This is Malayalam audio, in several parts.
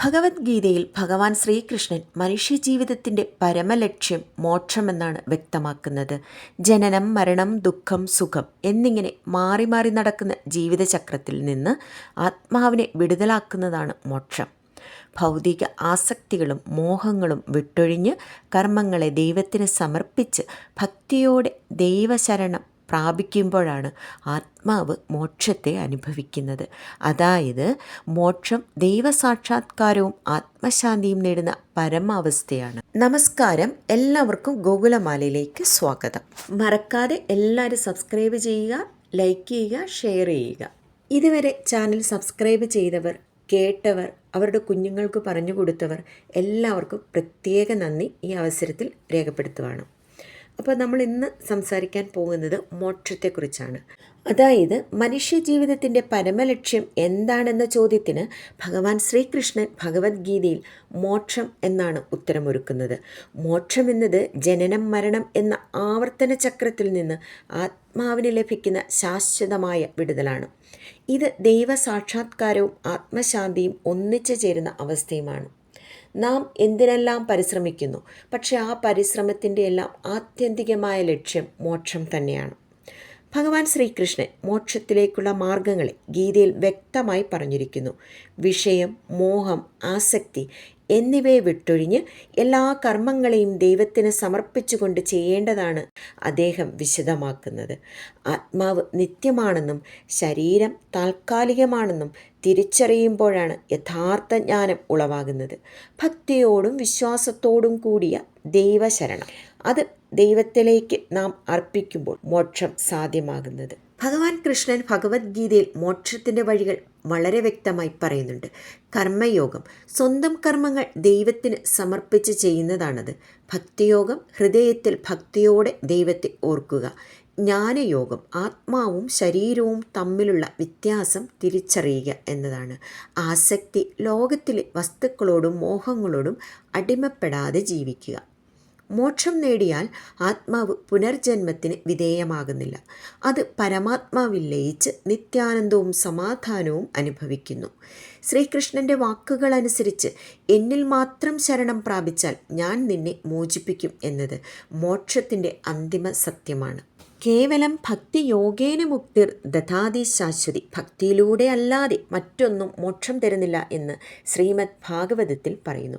ഭഗവത്ഗീതയിൽ ഭഗവാൻ ശ്രീകൃഷ്ണൻ മനുഷ്യജീവിതത്തിന്റെ പരമലക്ഷ്യം മോക്ഷമെന്നാണ് വ്യക്തമാക്കുന്നത്. ജനനം മരണം ദുഃഖം സുഖം എന്നിങ്ങനെ മാറി മാറി നടക്കുന്ന ജീവിതചക്രത്തിൽ നിന്ന് ആത്മാവിനെ വിടുതലാക്കുന്നതാണ് മോക്ഷം. ഭൗതിക ആസക്തികളും മോഹങ്ങളും വിട്ടൊഴിഞ്ഞ് കർമ്മങ്ങളെ ദൈവത്തിന് സമർപ്പിച്ച് ഭക്തിയോടെ ദൈവശരണം പ്രാപിക്കുമ്പോഴാണ് ആത്മാവ് മോക്ഷത്തെ അനുഭവിക്കുന്നത്. അതായത് മോക്ഷം ദൈവസാക്ഷാത്കാരവും ആത്മശാന്തിയും നേടുന്ന പരമാവസ്ഥയാണ്. നമസ്കാരം. എല്ലാവർക്കും ഗോകുലമാലയിലേക്ക് സ്വാഗതം. മറക്കാതെ എല്ലാവരും സബ്സ്ക്രൈബ് ചെയ്യുക ലൈക്ക് ചെയ്യുക ഷെയർ ചെയ്യുക. ഇതുവരെ ചാനൽ സബ്സ്ക്രൈബ് ചെയ്തവർ കേട്ടവർ അവരുടെ കുഞ്ഞുങ്ങൾക്ക് പറഞ്ഞു കൊടുത്തവർ എല്ലാവർക്കും പ്രത്യേക നന്ദി ഈ അവസരത്തിൽ രേഖപ്പെടുത്തുവാണ്. അപ്പോൾ നമ്മൾ ഇന്ന് സംസാരിക്കാൻ പോകുന്നത് മോക്ഷത്തെക്കുറിച്ചാണ്. അതായത് മനുഷ്യജീവിതത്തിന്റെ പരമലക്ഷ്യം എന്താണെന്ന ചോദ്യത്തിന് ഭഗവാൻ ശ്രീകൃഷ്ണൻ ഭഗവത്ഗീതയിൽ മോക്ഷം എന്നാണ് ഉത്തരമൊരുക്കുന്നത്. മോക്ഷം എന്നത് ജനനം മരണം എന്ന ആവർത്തന ചക്രത്തിൽ നിന്ന് ആത്മാവിന് ലഭിക്കുന്ന ശാശ്വതമായ വിടുതലാണ്. ഇത് ദൈവസാക്ഷാത്കാരവും ആത്മശാന്തിയും ഒന്നിച്ചു ചേരുന്ന അവസ്ഥയുമാണ്. നാം എന്തിനെല്ലാം പരിശ്രമിക്കുന്നു? പക്ഷേ ആ പരിശ്രമത്തിന്റെ എല്ലാം ആത്യന്തികമായ ലക്ഷ്യം മോക്ഷം തന്നെയാണ്. ഭഗവാൻ ശ്രീകൃഷ്ണൻ മോക്ഷത്തിലേക്കുള്ള മാർഗങ്ങളെ ഗീതയിൽ വ്യക്തമായി പറഞ്ഞിരിക്കുന്നു. വിഷയം മോഹം ആസക്തി എന്നിവയെ വിട്ടൊഴിഞ്ഞ് എല്ലാ കർമ്മങ്ങളെയും ദൈവത്തിന് സമർപ്പിച്ചുകൊണ്ട് ചെയ്യേണ്ടതാണ് അദ്ദേഹം വിശദമാക്കുന്നത്. ആത്മാവ് നിത്യമാണെന്നും ശരീരം താൽക്കാലികമാണെന്നും തിരിച്ചറിയുമ്പോഴാണ് യഥാർത്ഥ ജ്ഞാനം ഉളവാകുന്നത്. ഭക്തിയോടും വിശ്വാസത്തോടും കൂടിയ ദൈവശരണം. അത് ദൈവത്തിലേക്ക് നാം അർപ്പിക്കുമ്പോൾ മോക്ഷം സാധ്യമാകുന്നത്. ഭഗവാൻ കൃഷ്ണൻ ഭഗവത്ഗീതയിൽ മോക്ഷത്തിന്റെ വഴികൾ വളരെ വ്യക്തമായി പറയുന്നുണ്ട്. കർമ്മയോഗം സ്വന്തം കർമ്മങ്ങൾ ദൈവത്തിന് സമർപ്പിച്ച് ചെയ്യുന്നതാണത്. ഭക്തിയോഗം ഹൃദയത്തിൽ ഭക്തിയോടെ ദൈവത്തെ ഓർക്കുക. ജ്ഞാനയോഗം ആത്മാവും ശരീരവും തമ്മിലുള്ള വ്യത്യാസം തിരിച്ചറിയുക എന്നതാണ്. ആസക്തി ലോകത്തിലെ വസ്തുക്കളോടും മോഹങ്ങളോടും അടിമപ്പെടാതെ ജീവിക്കുക. മോക്ഷം നേടിയാൽ ആത്മാവ് പുനർജന്മത്തിന് വിധേയമാകുന്നില്ല. അത് പരമാത്മാവിൽ ലയിച്ച് നിത്യാനന്ദവും സമാധാനവും അനുഭവിക്കുന്നു. ശ്രീകൃഷ്ണന്റെ വാക്കുകൾ അനുസരിച്ച് എന്നിൽ മാത്രം ശരണം പ്രാപിച്ചാൽ ഞാൻ നിന്നെ മോചിപ്പിക്കും എന്നത് മോക്ഷത്തിന്റെ അന്തിമ സത്യമാണ്. കേവലം ഭക്തി യോഗേന മുക്തിർ ദധാതി ശാശ്വതി ഭക്തിയിലൂടെ അല്ലാതെ മറ്റൊന്നും മോക്ഷം തരുന്നില്ല എന്ന് ശ്രീമദ് ഭാഗവതത്തിൽ പറയുന്നു.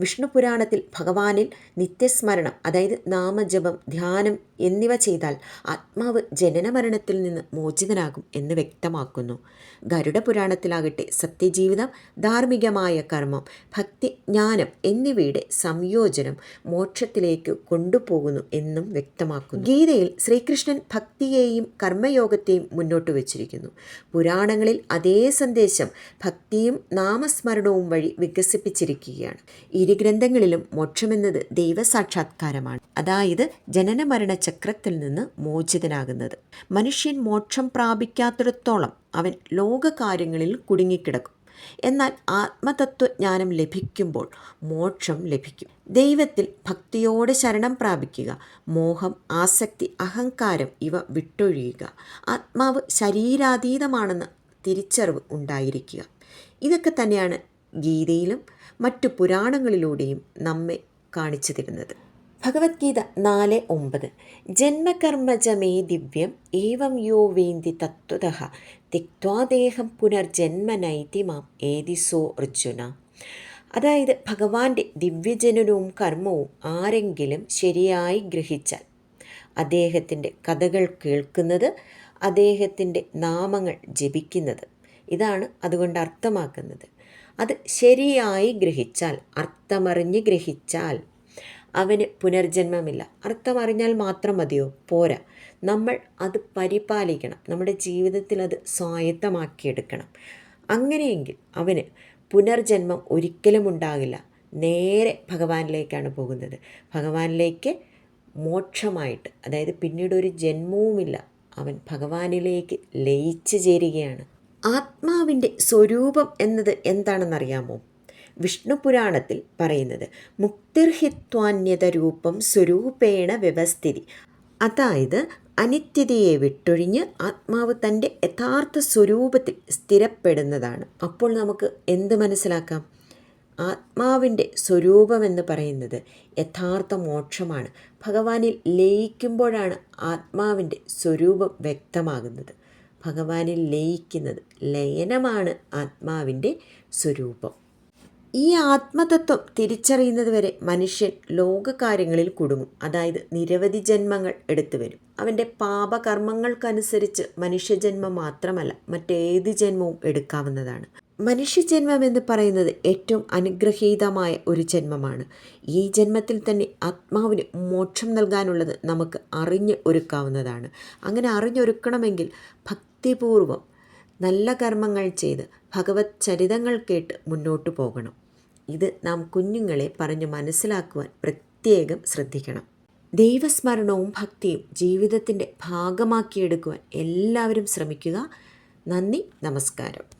വിഷ്ണു പുരാണത്തിൽ ഭഗവാനിൽ നിത്യസ്മരണം അതായത് നാമജപം ധ്യാനം എന്നിവ ചെയ്താൽ ആത്മാവ് ജനനമരണത്തിൽ നിന്ന് മോചിതനാകും എന്ന് വ്യക്തമാക്കുന്നു. ഗരുഡ പുരാണത്തിലാകട്ടെ സത്യജീവിതം ധാർമ്മികമായ കർമ്മം ഭക്തി ജ്ഞാനം എന്നിവയുടെ സംയോജനം മോക്ഷത്തിലേക്ക് കൊണ്ടുപോകുന്നു എന്നും വ്യക്തമാക്കുന്നു. ഗീതയിൽ ശ്രീകൃഷ്ണൻ ഭക്തിയെയും കർമ്മയോഗത്തെയും മുന്നോട്ട് വച്ചിരിക്കുന്നു. പുരാണങ്ങളിൽ അതേ സന്ദേശം ഭക്തിയും നാമസ്മരണവും വഴി വികസിപ്പിച്ചിരിക്കുകയാണ്. ഇരു ഗ്രന്ഥങ്ങളിലും മോക്ഷമെന്നത് ദൈവസാക്ഷാത്കാരമാണ്. അതായത് ജനന മരണ ചക്രത്തിൽ നിന്ന് മോചിതനാകുന്നത്. മനുഷ്യൻ മോക്ഷം പ്രാപിക്കാത്തിടത്തോളം അവൻ ലോകകാര്യങ്ങളിൽ കുടുങ്ങിക്കിടക്കും. എന്നാൽ ആത്മതത്വജ്ഞാനം ലഭിക്കുമ്പോൾ മോക്ഷം ലഭിക്കും. ദൈവത്തിൽ ഭക്തിയോടെ ശരണം പ്രാപിക്കുക മോഹം ആസക്തി അഹങ്കാരം ഇവ വിട്ടൊഴിയുക ആത്മാവ് ശരീരാതീതമാണെന്ന് തിരിച്ചറിവ് ഉണ്ടായിരിക്കുക. ഇതൊക്കെ തന്നെയാണ് ഗീതയിലും മറ്റു പുരാണങ്ങളിലൂടെയും നമ്മെ കാണിച്ചു തരുന്നത്. ഭഗവത്ഗീത നാല് ഒമ്പത്. ജന്മകർമ്മജമേ ദിവ്യം ഏവം യോ വേന്തി തത്വത. തിക്വാദേഹം പുനർജന്മനൈതി മാം ഏതിസോ അർജുന. അതായത് ഭഗവാന്റെ ദിവ്യജനനവും കർമ്മവും ആരെങ്കിലും ശരിയായി ഗ്രഹിച്ചാൽ അദ്ദേഹത്തിന്റെ കഥകൾ കേൾക്കുന്നത് അദ്ദേഹത്തിന്റെ നാമങ്ങൾ ജപിക്കുന്നത് ഇതാണ് അതുകൊണ്ട് അർത്ഥമാക്കുന്നത്. അത് ശരിയായി ഗ്രഹിച്ചാൽ അർത്ഥമറിഞ്ഞ് ഗ്രഹിച്ചാൽ അവന് പുനർജന്മമില്ല. അർത്ഥം അറിഞ്ഞാൽ മാത്രം മതിയോ? പോരാ. നമ്മൾ അത് പരിപാലിക്കണം. നമ്മുടെ ജീവിതത്തിൽ അത് സ്വായത്തമാക്കിയെടുക്കണം. അങ്ങനെയെങ്കിൽ അവന് പുനർജന്മം ഒരിക്കലും ഉണ്ടാകില്ല. നേരെ ഭഗവാനിലേക്കാണ് പോകുന്നത്. ഭഗവാനിലേക്ക് മോക്ഷമായിട്ട് അതായത് പിന്നീട് ഒരു ജന്മവുമില്ല അവൻ ഭഗവാനിലേക്ക് ലയിച്ചു ചേരുകയാണ്. ആത്മാവിന്റെ സ്വരൂപം എന്നത് എന്താണെന്നറിയാമോ? വിഷ്ണു പുരാണത്തിൽ പറയുന്നത്. മുക്തിർഹിത്വാന്യത രൂപം സ്വരൂപേണ വ്യവസ്ഥിതി. അതായത് അനിത്യതയെ വിട്ടൊഴിഞ്ഞ് ആത്മാവ് തന്റെ യഥാർത്ഥ സ്വരൂപത്തിൽ സ്ഥിരപ്പെടുന്നതാണ്. അപ്പോൾ നമുക്ക് എന്ത് മനസ്സിലാക്കാം? ആത്മാവിന്റെ സ്വരൂപമെന്ന് പറയുന്നത് യഥാർത്ഥ മോക്ഷമാണ്. ഭഗവാനിൽ ലയിക്കുമ്പോഴാണ് ആത്മാവിന്റെ സ്വരൂപം വ്യക്തമാകുന്നത്. ഭഗവാനിൽ ലയിക്കുന്നത് ലയനമാണ് ആത്മാവിന്റെ സ്വരൂപം. ഈ ആത്മതത്വം തിരിച്ചറിയുന്നത് വരെ മനുഷ്യൻ ലോകകാര്യങ്ങളിൽ കുടുങ്ങും. അതായത് നിരവധി ജന്മങ്ങൾ എടുത്തു വരും. അവന്റെ പാപകർമ്മങ്ങൾക്കനുസരിച്ച് മനുഷ്യജന്മം മാത്രമല്ല മറ്റേത് ജന്മവും എടുക്കാവുന്നതാണ്. മനുഷ്യജന്മം എന്ന് പറയുന്നത് ഏറ്റവും അനുഗ്രഹീതമായ ഒരു ജന്മമാണ്. ഈ ജന്മത്തിൽ തന്നെ ആത്മാവിന് മോക്ഷം നൽകാനുള്ളത് നമുക്ക് അറിഞ്ഞ് ഒരുക്കാവുന്നതാണ്. അങ്ങനെ അറിഞ്ഞൊരുക്കണമെങ്കിൽ ഭക്തിപൂർവം നല്ല കർമ്മങ്ങൾ ചെയ്ത് ഭഗവത് ചരിതങ്ങൾ കേട്ട് മുന്നോട്ട് പോകണം. ഇത് നാം കുഞ്ഞുങ്ങളെ പറഞ്ഞു മനസ്സിലാക്കുവാൻ പ്രത്യേകം ശ്രദ്ധിക്കണം. ദൈവസ്മരണവും ഭക്തിയും ജീവിതത്തിന്റെ ഭാഗമാക്കിയെടുക്കുവാൻ എല്ലാവരും ശ്രമിക്കുക. നന്ദി നമസ്കാരം.